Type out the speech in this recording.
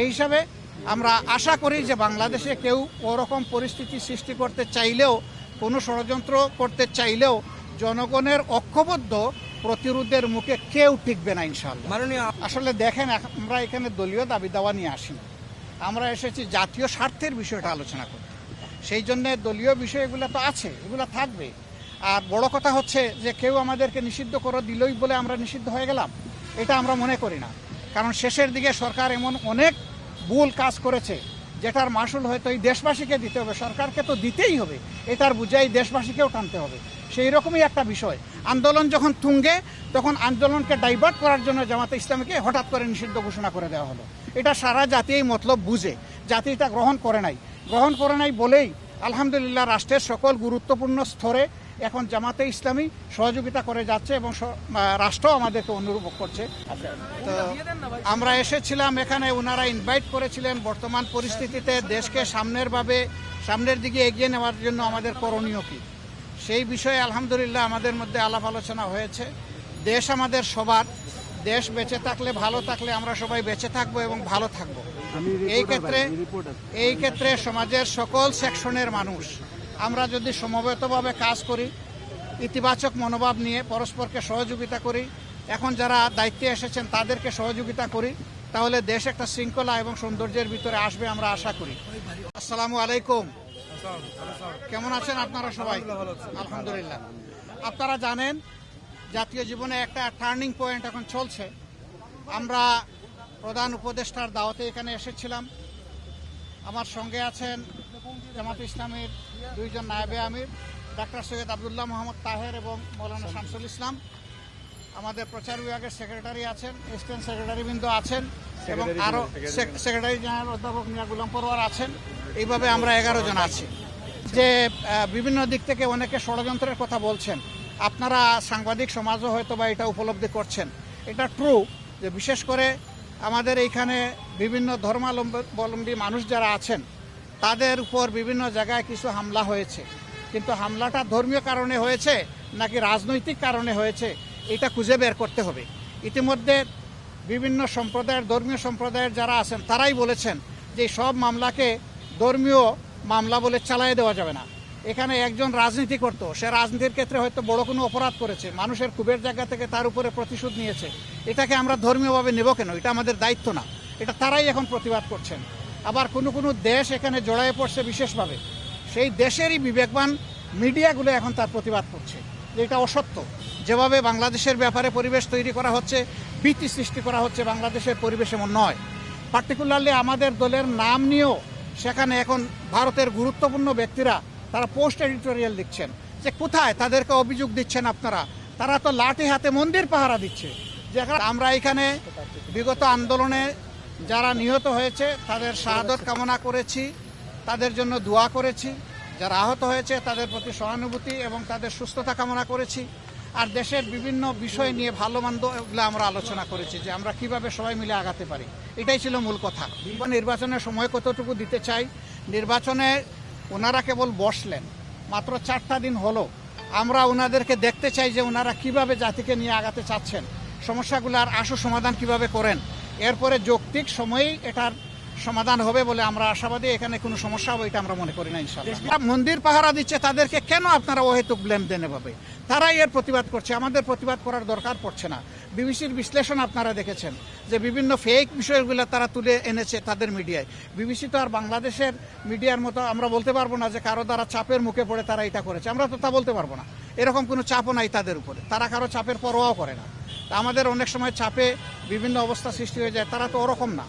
এই হিসাবে আমরা আশা করি যে বাংলাদেশে কেউ ওরকম পরিস্থিতি সৃষ্টি করতে চাইলেও কোনো ষড়যন্ত্র করতে চাইলেও জনগণের ঐক্যবদ্ধ প্রতিরোধের মুখে কেউ টিকবে না ইনশাল্লাহ মাননীয় আসলে দেখেন আমরা এখানে দলীয় দাবি দাওয়া নিয়ে আসি। আমরা এসেছি জাতীয় স্বার্থের বিষয়টা আলোচনা করতে। সেই জন্য দলীয় বিষয়গুলো তো আছে এগুলো থাকবে। আর বড় কথা হচ্ছে যে কেউ আমাদেরকে নিষিদ্ধ করে দিলই বলে আমরা নিষিদ্ধ হয়ে গেলাম এটা আমরা মনে করি না। কারণ শেষের দিকে সরকার এমন অনেক ভুল কাজ করেছে, যেটার মাসুল হয়তো এই দেশবাসীকে দিতে হবে, সরকারকে তো দিতেই হবে এটার বুঝাই দেশবাসীকেও টানতে হবে। সেই রকমই একটা বিষয়। আন্দোলন যখন তুঙ্গে, তখন আন্দোলনকে ডাইভার্ট করার জন্য জামাতে ইসলামীকে হঠাৎ করে নিষিদ্ধ ঘোষণা করে দেওয়া হলো। এটা সারা জাতি এই মতলব বুঝে, জাতি এটা গ্রহণ করে নাই। গ্রহণ করে নাই বলেই আলহামদুলিল্লাহ রাষ্ট্রের সকল গুরুত্বপূর্ণ স্তরে এখন জামাতে ইসলামী সহযোগিতা করে যাচ্ছে এবং রাষ্ট্র আমাদেরকে অনুরূপ করছে। তো আমরা এসেছিলাম এখানে ওনারা ইনভাইট করেছিলেন। বর্তমান পরিস্থিতিতে দেশকে সামনের ভাবে সামনের দিকে এগিয়ে নেওয়ার জন্য আমাদের করণীয় কি? সেই বিষয়ে আলহামদুলিল্লাহ আমাদের মধ্যে আলাপ আলোচনা হয়েছে। দেশ আমাদের সবার। দেশ বেঁচে থাকলে ভালো থাকলে আমরা সবাই বেঁচে থাকব এবং ভালো থাকব। এই ক্ষেত্রে এই ক্ষেত্রে সমাজের সকল সেকশনের মানুষ আমরা যদি সমবেতভাবে কাজ করি, ইতিবাচক মনোভাব নিয়ে পরস্পরকে সহযোগিতা করি, এখন যারা দায়িত্বে এসেছেন তাদেরকে সহযোগিতা করি, তাহলে দেশ একটা শৃঙ্খলা এবং সৌন্দর্যের ভিতরে আসবে আমরা আশা করি। আসসালামু আলাইকুম। কেমন আছেন আপনারা সবাই? আলহামদুলিল্লাহ। আপনারা জানেন, জাতীয় জীবনে একটা টার্নিং পয়েন্ট এখন চলছে। আমরা প্রধান উপদেষ্টার দাওয়াতে এখানে এসেছিলাম। আমার সঙ্গে আছেন জামাত ইসলামের দুইজন নায়েবে আমির ডাক্তার সৈয়দ আবদুল্লাহ মোহাম্মদ তাহের এবং মৌলানা শামসুল ইসলাম। আমাদের প্রচার বিভাগের সেক্রেটারি আছেন অ্যাসিস্ট্যান্ট সেক্রেটারি বৃন্দ আছেন এবং আরও সেক্রেটারি জেনারেল অধ্যাপক মিয়া গুলাম পরোয়ার আছেন। এইভাবে আমরা এগারো জন আছি। যে বিভিন্ন দিক থেকে অনেকে ষড়যন্ত্রের কথা বলছেন। আপনারা সাংবাদিক সমাজও হয়তো বা এটা উপলব্ধি করছেন। এটা ট্রু যে বিশেষ করে আমাদের এইখানে বিভিন্ন ধর্মাবলম্বী মানুষ যারা আছেন তাদের উপর বিভিন্ন জায়গায় কিছু হামলা হয়েছে। কিন্তু হামলাটা ধর্মীয় কারণে হয়েছে নাকি রাজনৈতিক কারণে হয়েছে, এটা খুঁজে বের করতে হবে। ইতিমধ্যে বিভিন্ন সম্প্রদায়ের, ধর্মীয় সম্প্রদায়ের যারা আছেন, তারাই বলেছেন যে সব মামলাকে ধর্মীয় মামলা বলে চালিয়ে দেওয়া যাবে না। এখানে একজন রাজনীতি করত, সে রাজনীতির ক্ষেত্রে হয়তো বড় কোনো অপরাধ করেছে, মানুষের ক্ষোভের জায়গা থেকে তার উপরে প্রতিশোধ নিয়েছে। এটাকে আমরা ধর্মীয়ভাবে নেব কেন? এটা আমাদের দায়িত্ব না। এটা তারাই এখন প্রতিবাদ করছেন। আবার কোনো কোনো দেশ এখানে জড়ায়ে পড়ছে বিশেষভাবে। সেই দেশেরই বিবেকবান মিডিয়াগুলো এখন তার প্রতিবাদ করছে। যে এটা অসত্য। যেভাবে বাংলাদেশের ব্যাপারে পরিবেশ তৈরি করা হচ্ছে, ভীতি সৃষ্টি করা হচ্ছে বাংলাদেশের পরিবেশ এমন নয়। পার্টিকুলারলি আমাদের দলের নাম নিয়েও সেখানে এখন ভারতের গুরুত্বপূর্ণ ব্যক্তিরা তারা পোস্ট এডিটোরিয়াল লিখছেন যে কোথায় তাদেরকে অভিযোগ দিচ্ছেন আপনারা? তারা তো লাঠি হাতে মন্দির পাহারা দিচ্ছে। যেখানে আমরা এখানে বিগত আন্দোলনে যারা নিহত হয়েছে, তাদের শাহাদত কামনা করেছি, তাদের জন্য দোয়া করেছি। যারা আহত হয়েছে, তাদের প্রতি সহানুভূতি এবং তাদের সুস্থতা কামনা করেছি। আর দেশের বিভিন্ন বিষয় নিয়ে ভালো মন্দ এগুলো আমরা আলোচনা করেছি, যে আমরা কীভাবে সবাই মিলে আগাতে পারি। এটাই ছিল মূল কথা। নির্বাচনের সময় কতটুকু দিতে চাই? নির্বাচনে ওনারা কেবল বসলেন। মাত্র চারটা দিন হলো। আমরা ওনাদেরকে দেখতে চাই যে ওনারা কীভাবে জাতিকে নিয়ে আগাতে চাচ্ছেন। সমস্যাগুলো আর আশু সমাধান কীভাবে করেন? এরপরে যৌক্তিক সময়েই এটার সমাধান হবে বলে আমরা আশাবাদী এখানে কোনো সমস্যা হবে এটা আমরা মনে করি না ইনশাল্লাহ মন্দির পাহারা দিচ্ছে তাদেরকে কেন আপনারা অহেতুক ব্লেম দেন এভাবে? তারাই এর প্রতিবাদ করছে আমাদের প্রতিবাদ করার দরকার পড়ছে না। বিবিসির বিশ্লেষণ আপনারা দেখেছেন যে বিভিন্ন ফেক বিষয়গুলো তারা তুলে এনেছে তাদের মিডিয়ায়। বিবিসি তো আর বাংলাদেশের মিডিয়ার মতো আমরা বলতে পারব না যে কারও দ্বারা চাপের মুখে পড়ে তারা এটা করেছে আমরা তো তা বলতে পারব না। এরকম কোনো চাপও নাই তাদের উপরে তারা কারও চাপের পরোয়াও করে না। আমাদের অনেক সময় চাপে বিভিন্ন অবস্থা সৃষ্টি হয়ে যায় তারা তো ওরকম না।